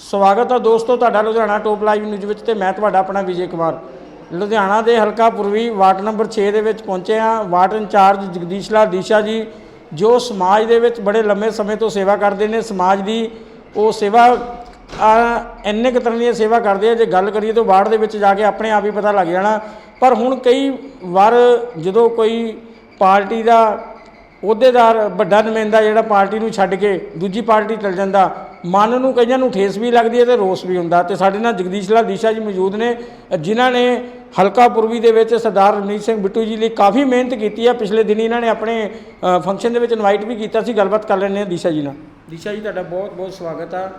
ਸਵਾਗਤ ਹੈ ਦੋਸਤੋ ਤੁਹਾਡਾ ਲੁਧਿਆਣਾ ਟੋਪ ਲਾਈਵ ਨਿਊਜ਼ ਵਿੱਚ ਤੇ ਮੈਂ ਤੁਹਾਡਾ ਆਪਣਾ ਵਿਜੇ ਕੁਮਾਰ। ਲੁਧਿਆਣਾ ਦੇ ਹਲਕਾ ਪੁਰਵੀ ਵਾਰਡ ਨੰਬਰ 6 ਦੇ ਵਿੱਚ ਪਹੁੰਚੇ ਹਾਂ। ਵਾਰਡ ਇੰਚਾਰਜ ਜਗਦੀਸ਼ ਲਾਲ ਦੀਸ਼ਾ ਜੀ, ਜੋ ਸਮਾਜ ਦੇ ਵਿੱਚ ਬੜੇ ਲੰਮੇ ਸਮੇਂ ਤੋਂ ਸੇਵਾ ਕਰਦੇ ਨੇ, ਸਮਾਜ ਦੀ ਉਹ ਸੇਵਾ ਇੰਨੇ ਕੁ ਤਰ੍ਹਾਂ ਦੀ ਸੇਵਾ ਕਰਦੇ ਆ, ਜੇ ਗੱਲ ਕਰੀਏ ਤਾਂ ਵਾਰਡ ਦੇ ਵਿੱਚ ਜਾ ਕੇ ਆਪਣੇ ਆਪ ਹੀ ਪਤਾ ਲੱਗ ਜਾਣਾ। ਪਰ ਹੁਣ ਕਈ ਵਾਰ ਜਦੋਂ ਕੋਈ ਪਾਰਟੀ ਦਾ ਅਹੁਦੇਦਾਰ, ਵੱਡਾ ਨੁਮਾਇੰਦਾ ਜਿਹੜਾ ਪਾਰਟੀ ਨੂੰ ਛੱਡ ਕੇ ਦੂਜੀ ਪਾਰਟੀ ਚਲ ਜਾਂਦਾ ਮਨ ਨੂੰ ਕਈਆਂ ਨੂੰ ਠੇਸ ਵੀ ਲੱਗਦੀ ਹੈ ਤੇ ਰੋਸ ਵੀ ਹੁੰਦਾ ਤੇ ਸਾਡੇ ਨਾਲ ਜਗਦੀਸ਼ ਲਾਲ ਦੀਸ਼ਾ ਜੀ ਮੌਜੂਦ ਨੇ ਜਿਨ੍ਹਾਂ ਨੇ ਹਲਕਾ ਪੁਰਵੀ ਦੇ ਵਿੱਚ ਸਰਦਾਰ ਰਣਜੀਤ ਸਿੰਘ ਬਿੱਟੂ ਜੀ ਲਈ ਕਾਫੀ ਮਿਹਨਤ ਕੀਤੀ ਹੈ। ਪਿਛਲੇ ਦਿਨੀ ਇਹਨਾਂ ਨੇ ਆਪਣੇ ਫੰਕਸ਼ਨ ਦੇ ਵਿੱਚ ਇਨਵਾਈਟ ਵੀ ਕੀਤਾ ਸੀ। ਗੱਲਬਾਤ ਕਰ ਲੈਂਦੇ ਹਾਂ ਦੀਸ਼ਾ ਜੀ ਨਾਲ। ਦੀਸ਼ਾ ਜੀ ਤੁਹਾਡਾ ਬਹੁਤ ਬਹੁਤ ਸਵਾਗਤ ਆ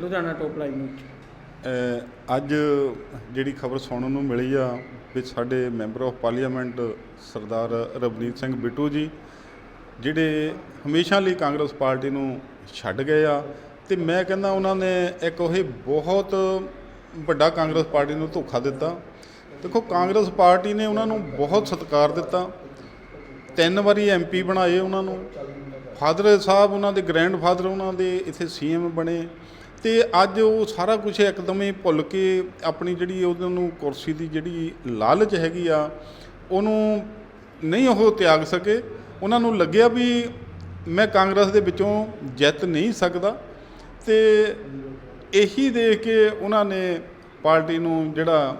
ਲੁਧਿਆਣਾ ਟੋਪ ਲਾਈਵ ਅ, ਅੱਜ ਜਿਹੜੀ ਖਬਰ ਸੁਣਨ ਨੂੰ ਮਿਲੀ ਆ ਵੀ ਸਾਡੇ member of parliament Sardar Ravneet Singh Bittu ji ਜਿਹੜੇ ਹਮੇਸ਼ਾ ਲਈ ਕਾਂਗਰਸ ਪਾਰਟੀ ਨੂੰ ਛੱਡ ਗਏ ਆ ਤੇ ਮੈਂ ਕਹਿੰਦਾ ਉਹਨਾਂ ਨੇ ਇੱਕ ਉਹ ਬਹੁਤ ਵੱਡਾ ਕਾਂਗਰਸ ਪਾਰਟੀ ਨੂੰ ਧੋਖਾ ਦਿੱਤਾ। ਦੇਖੋ, ਕਾਂਗਰਸ ਪਾਰਟੀ ਨੇ ਉਹਨਾਂ ਨੂੰ ਬਹੁਤ ਸਤਿਕਾਰ ਦਿੱਤਾ। ਤਿੰਨ ਵਾਰੀ ਐਮਪੀ ਬਣਾਏ ਉਹਨਾਂ ਨੂੰ। ਫਾਦਰ ਸਾਹਿਬ ਉਹਨਾਂ ਦੇ, ਗ੍ਰੈਂਡ ਫਾਦਰ ਉਹਨਾਂ ਦੇ, ਇੱਥੇ ਸੀਐਮ ਬਣੇ। ਤੇ ਅੱਜ ਉਹ ਸਾਰਾ ਕੁਝ ਇੱਕਦਮ ਹੀ ਭੁੱਲ ਕੇ ਆਪਣੀ ਜਿਹੜੀ ਉਹਨਾਂ ਨੂੰ ਕੁਰਸੀ ਦੀ ਜਿਹੜੀ ਲਾਲਚ ਹੈਗੀ ਆ, ਉਹਨੂੰ ਨਹੀਂ ਉਹ ਤਿਆਗ ਸਕੇ। ਉਹਨਾਂ ਨੂੰ ਲੱਗਿਆ ਵੀ ਮੈਂ ਕਾਂਗਰਸ ਦੇ ਵਿੱਚੋਂ ਜਿੱਤ ਨਹੀਂ ਸਕਦਾ। ਤੇ ਇਹੀ ਦੇਖ ਕੇ ਉਹਨਾਂ ਨੇ ਪਾਰਟੀ ਨੂੰ ਜਿਹੜਾ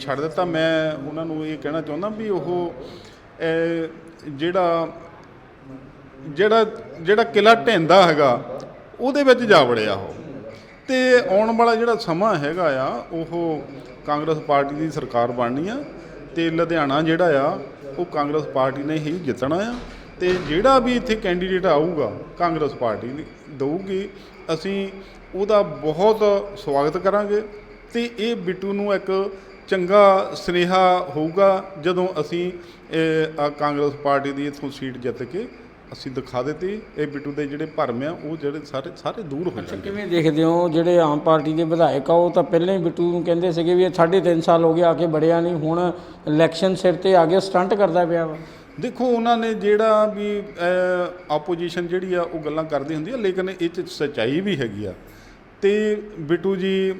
ਛੱਡ ਦਿੱਤਾ। ਮੈਂ ਉਹਨਾਂ ਨੂੰ ਇਹ ਕਹਿਣਾ ਚਾਹੁੰਦਾ ਵੀ ਉਹ ਜਿਹੜਾ ਜਿਹੜਾ ਜਿਹੜਾ ਕਿਲਾ ਢੈਂਦਾ ਹੈਗਾ, ਉਹਦੇ ਵਿੱਚ ਜਾ ਵੜਿਆ ਉਹ। ਤੇ ਆਉਣ ਵਾਲਾ ਜਿਹੜਾ ਸਮਾਂ ਹੈਗਾ ਆ, ਉਹ ਕਾਂਗਰਸ ਪਾਰਟੀ ਦੀ ਸਰਕਾਰ ਬਣਨੀ ਆ ਤੇ ਲੁਧਿਆਣਾ ਜਿਹੜਾ ਆ, ਉਹ ਕਾਂਗਰਸ ਪਾਰਟੀ ਨੇ ਹੀ ਜਿੱਤਣਾ ਆ। ਤੇ ਜਿਹੜਾ ਵੀ ਇੱਥੇ ਕੈਂਡੀਡੇਟ ਆਊਗਾ ਕਾਂਗਰਸ ਪਾਰਟੀ ਦਊਗੀ ਅਸੀਂ ਉਹਦਾ ਬਹੁਤ ਸਵਾਗਤ ਕਰਾਂਗੇ ਤੇ ਇਹ ਬਿੱਟੂ ਨੂੰ ਇੱਕ ਚੰਗਾ ਸੁਨੇਹਾ ਹੋਊਗਾ ਜਦੋਂ ਅਸੀਂ ਕਾਂਗਰਸ ਪਾਰਟੀ ਦੀ ਇਥੋਂ ਸੀਟ ਜਿੱਤ ਕੇ ਅਸੀਂ ਦਿਖਾ ਦਿੱਤੀ। ਇਹ ਬਿੱਟੂ ਦੇ ਜਿਹੜੇ ਭਰਮ ਆ ਉਹ ਜਿਹੜੇ ਸਾਰੇ ਸਾਰੇ ਦੂਰ ਹੋ ਜਾਣਗੇ। ਕਿਵੇਂ ਦੇਖਦੇ ਹੋ? ਜਿਹੜੇ ਆਮ ਪਾਰਟੀ ਦੇ ਵਿਧਾਇਕ ਆ ਉਹ ਤਾਂ ਪਹਿਲਾਂ ਹੀ ਬਿੱਟੂ ਨੂੰ ਕਹਿੰਦੇ ਸੀਗੇ ਵੀ ਇਹ 3.5 ਸਾਲ ਹੋ ਗਏ ਆ ਕੇ ਬੜਿਆ ਨਹੀਂ ਹੁਣ ਇਲੈਕਸ਼ਨ ਸਿਰ ਤੇ ਆ ਗਿਆ ਸਟੰਟ ਕਰਦਾ ਪਿਆ ਵਾ। ਦੇਖੋ, ਉਹਨਾਂ ਨੇ ਜਿਹੜਾ ਵੀ ਆਪੋਜੀਸ਼ਨ ਜਿਹੜੀ ਆ, ਉਹ ਗੱਲਾਂ ਕਰਦੀ ਹੁੰਦੀ ਆ, ਲੇਕਿਨ ਇਹ ਚ ਸੱਚਾਈ ਵੀ ਹੈਗੀ ਆ। ਤੇ ਬਿੱਟੂ ਜੀ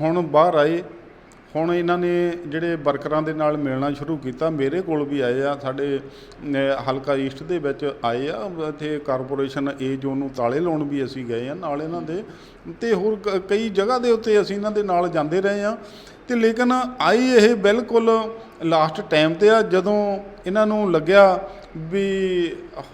ਹੁਣ ਬਾਹਰ ਆਏ, ਹੁਣ ਇਹਨਾਂ ਨੇ ਜਿਹੜੇ ਵਰਕਰਾਂ ਦੇ ਨਾਲ ਮਿਲਣਾ ਸ਼ੁਰੂ ਕੀਤਾ, ਮੇਰੇ ਕੋਲ ਵੀ ਆਏ ਆ, ਸਾਡੇ ਹਲਕਾ ਈਸਟ ਦੇ ਵਿੱਚ ਆਏ ਆ, ਇੱਥੇ ਕਾਰਪੋਰੇਸ਼ਨ ਏ ਜ਼ੋਨ ਨੂੰ ਤਾਲੇ ਲਾਉਣ ਵੀ ਅਸੀਂ ਗਏ ਆ, ਨਾਲ ਇਹਨਾਂ ਦੇ, ਤੇ ਹੋਰ ਕ- ਕਈ ਜਗ੍ਹਾ ਦੇ ਉੱਤੇ ਅਸੀਂ ਇਹਨਾਂ ਦੇ ਨਾਲ ਜਾਂਦੇ ਰਹੇ ਆ। ਤੇ ਲੇਕਿਨ ਆਈ ਇਹ ਬਿਲਕੁਲ ਲਾਸਟ ਟਾਈਮ ਤੇ ਆ, ਜਦੋਂ ਇਹਨਾਂ ਨੂੰ ਲੱਗਿਆ ਵੀ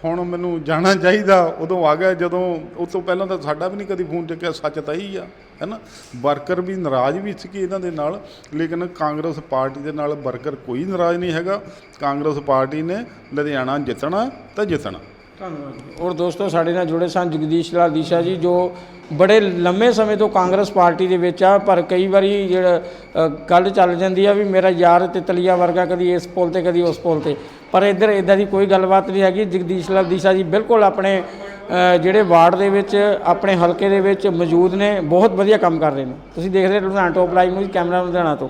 ਹੁਣ ਮੈਨੂੰ ਜਾਣਾ ਚਾਹੀਦਾ, ਉਦੋਂ ਆ ਗਿਆ, ਜਦੋਂ ਉਸ ਤੋਂ ਪਹਿਲਾਂ ਤਾਂ ਸਾਡਾ ਵੀ ਨਹੀਂ ਕਦੀ ਫੋਨ ਚੱਕਿਆ, ਸੱਚ ਤਾਂ ਹੀ ਆ, ਹੈਨਾ? ਵਰਕਰ ਵੀ ਨਾਰਾਜ਼ ਵੀ ਸੀ ਇਹਨਾਂ ਦੇ ਨਾਲ, ਲੇਕਿਨ ਕਾਂਗਰਸ ਪਾਰਟੀ ਦੇ ਨਾਲ ਵਰਕਰ ਕੋਈ ਨਾਰਾਜ਼ ਨਹੀਂ ਹੈਗਾ। ਕਾਂਗਰਸ ਪਾਰਟੀ ਨੇ ਲੁਧਿਆਣਾ ਜਿੱਤਣਾ ਤਾਂ ਜਿੱਤਣਾ। ਧੰਨਵਾਦ। ਔਰ ਦੋਸਤੋ, ਸਾਡੇ ਨਾਲ ਜੁੜੇ ਸਨ ਜਗਦੀਸ਼ ਲਾਲ ਦੀਸ਼ਾ ਜੀ, ਜੋ ਬੜੇ ਲੰਮੇ ਸਮੇਂ ਤੋਂ ਕਾਂਗਰਸ ਪਾਰਟੀ ਦੇ ਵਿੱਚ ਆ, ਪਰ ਕਈ ਵਾਰੀ ਜਿਹੜਾ ਗੱਲ ਚੱਲ ਜਾਂਦੀ ਆ ਵੀ ਮੇਰਾ ਯਾਰ ਤਿਤਲੀਆ ਵਰਗਾ ਕਦੀ ਇਸ ਪੁਲ ਤੇ, ਕਦੀ ਉਸ ਪੁਲ ਤੇ। ਪਰ ਇੱਧਰ ਇਦਾਂ ਦੀ ਕੋਈ ਗੱਲਬਾਤ ਨਹੀਂ ਹੈਗੀ। ਜਗਦੀਸ਼ ਲਾਲ ਦੀਸ਼ਾ ਜੀ ਬਿਲਕੁਲ ਆਪਣੇ ਜਿਹੜੇ ਵਾਰਡ ਦੇ ਵਿੱਚ, ਆਪਣੇ ਹਲਕੇ ਦੇ ਵਿੱਚ ਮੌਜੂਦ ਨੇ, ਬਹੁਤ ਵਧੀਆ ਕੰਮ ਕਰ ਰਹੇ ਨੇ। ਤੁਸੀਂ ਦੇਖ ਰਹੇ ਹੋ Ludhiana top live news camera Ludhiana ਤੋਂ।